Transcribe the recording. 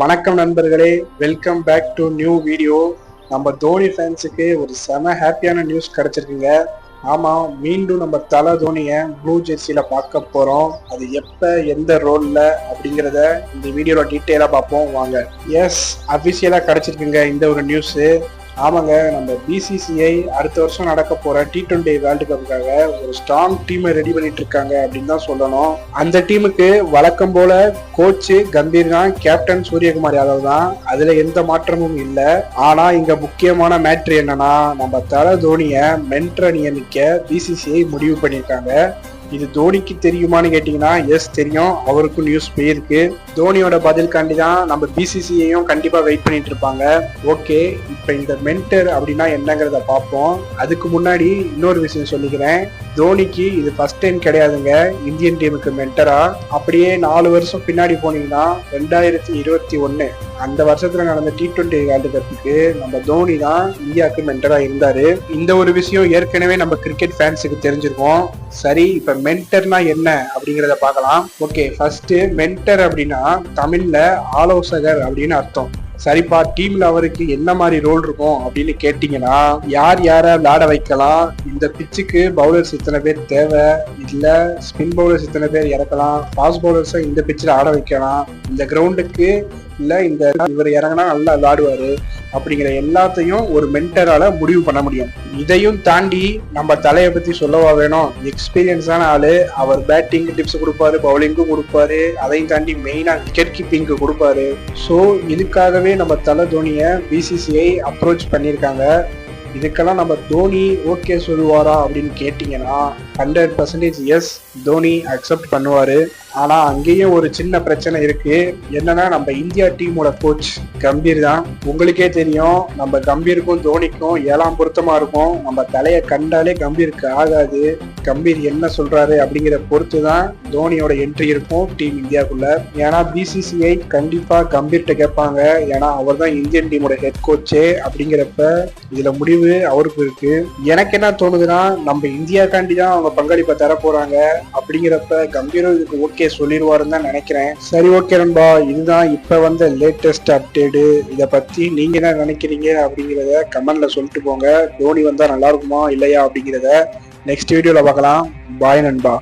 வணக்கம் நண்பர்களே welcome back to new video நம்ம தோனி ஃபேன்ஸுக்கு ஒரு செம ஹாப்பியான நியூஸ் கிடைச்சிருக்குங்க. ஆமாம் மீண்டும் நம்ம தலை தோனியை ப்ளூ ஜெர்சியில் பார்க்க போகிறோம் அது எப்போ எந்த ரோலில் அப்படிங்கிறத இந்த வீடியோவில் டீட்டெயிலாக பார்ப்போம். வாங்க. எஸ் அஃபிஷியலாக கிடச்சிருக்குங்க இந்த ஒரு நியூஸு ஆமாங்க நம்ம பிசிசிஐ அடுத்த வருஷம் நடக்க போற டி டுவெண்ட்டி வேர்ல்டு கப்புக்காக ஒரு ஸ்ட்ராங் டீமை ரெடி பண்ணிட்டு இருக்காங்க அப்படின்னு தான் சொல்லணும். அந்த டீமுக்கு வழக்கம் போல கோச்சு கம்பீர் தான் கேப்டன் சூரியகுமார் யாதவ் தான். அதுல எந்த மாற்றமும் இல்லை. ஆனா இங்க முக்கியமான மேட்ரு என்னன்னா நம்ம தல தோனிய மென்ட்ர நியமிக்க பிசிசிஐ முடிவு பண்ணியிருக்காங்க. இது தோனிக்கு தெரியுமான்னு கேட்டீங்கன்னா எஸ் தெரியும். அவருக்கும் நியூஸ் போயிருக்கு. தோனியோட பதில்காண்டி தான் நம்ம பிசிசிஐயும் கண்டிப்பா வெயிட் பண்ணிட்டு இருப்பாங்க. ஓகே இப்போ இந்த மென்டர் அப்படின்னா என்னங்கிறத பார்ப்போம். அதுக்கு முன்னாடி இன்னொரு விஷயம் சொல்லிக்கிறேன். தோனிக்கு இது ஃபர்ஸ்ட் டைம் கிடையாதுங்க. இந்தியன் டீமுக்கு மென்டரா அப்படியே நாலு வருஷம் பின்னாடி போனீங்கன்னா ரெண்டாயிரத்தி இருபத்தி ஒன்னு அந்த வருஷத்துல நடந்த டி டுவெண்ட்டி வேர்ல்டு கப்புக்கு நம்ம தோனி தான் இந்தியாவுக்கு மென்டரா இருந்தாரு. இந்த ஒரு விஷயம் ஏற்கனவே நம்ம கிரிக்கெட் ஃபேன்ஸுக்கு தெரிஞ்சிருக்கோம். சரி இப்ப மென்டர்னா என்ன அப்படிங்கிறத பார்க்கலாம். ஓகே ஃபர்ஸ்ட் மென்டர் அப்படின்னா தமிழ்ல ஆலோசகர் அப்படின்னு அர்த்தம். சரிப்பா டீம்ல அவருக்கு என்ன மாதிரி ரோல் இருக்கும் அப்படின்னு கேட்டீங்கன்னா யார் யார விளையாட வைக்கலாம்? இந்த பிச்சுக்கு பவுலர்ஸ் இத்தனை பேர் தேவை? இல்ல ஸ்பின் பவுலர்ஸ் இத்தனை பேர் இறக்கலாம்? ஃபாஸ்ட் பவுலர்ஸை இந்த பிச்சில் ஆட வைக்கலாம். இந்த கிரவுண்டுக்கு இல்ல இந்த இவர் இறங்கினா நல்லா விளாடுவாரு அப்படிங்கிற எல்லாத்தையும் ஒரு மென்டரால முடிவு பண்ண முடியும். இதையும் தாண்டி நம்ம தலையை பத்தி சொல்லவா வேணும்? எக்ஸ்பீரியன்ஸான ஆளு அவர் பேட்டிங் டிப்ஸ் கொடுப்பாரு பவுலிங்க்கும் கொடுப்பாரு. அதையும் தாண்டி மெயினா விக்கெட் கீப்பிங்க்கு கொடுப்பாரு. ஸோ இதுக்காகவே நம்ம தலை தோனியை பிசிசிஐ அப்ரோச் பண்ணியிருக்காங்க. இதுக்கெல்லாம் நம்ம தோனி ஓகே சொல்லுவாரா அப்படின்னு கேட்டிங்கன்னா hundred percentage yes Dhoni accept பண்ணுவார். ஆனால் அங்கேயும் ஒரு சின்ன பிரச்சனை இருக்கு. என்னன்னா நம்ம இந்தியா டீமோட கோச் கம்பீர் தான். உங்களுக்கே தெரியும் நம்ம கம்பீருக்கும் தோனிக்கும் ஏழாம் பொருத்தமாக இருக்கும். நம்ம தலையை கண்டாலே கம்பீருக்கு ஆகாது. கம்பீர் என்ன சொல்கிறாரு அப்படிங்கிற பொறுத்து தான் தோனியோட என்ட்ரி இருக்கும் டீம் இந்தியாவுக்குள்ள. ஏன்னா பிசிசிஐ கண்டிப்பாக கம்பீர்கிட்ட கேட்பாங்க. ஏன்னா அவர் தான் இந்தியன் டீமோட ஹெட் கோச்சே அப்படிங்கிறப்ப இதில் முடிவு அவருக்கு இருக்கு. எனக்கு என்ன தோணுதுன்னா நம்ம இந்தியாக்காண்டி தான் அவங்க பங்களிப்பை தர போறாங்க அப்படிங்கிறப்ப கம்பீரும் இதுக்கு ஓகே சொல்லிடுவாருன்னு தான் நினைக்கிறேன். சரி ஓகே நண்பா. இதுதான் இப்ப வந்த லேட்டஸ்ட் அப்டேட்டு இதை பத்தி நீங்க என்ன நினைக்கிறீங்க அப்படிங்கிறத கமெண்ட்ல சொல்லிட்டு போங்க. தோனி வந்தா நல்லா இருக்குமா இல்லையா அப்படிங்கிறத நெக்ஸ்ட் வீடியோல பார்க்கலாம். பாய் நண்பா.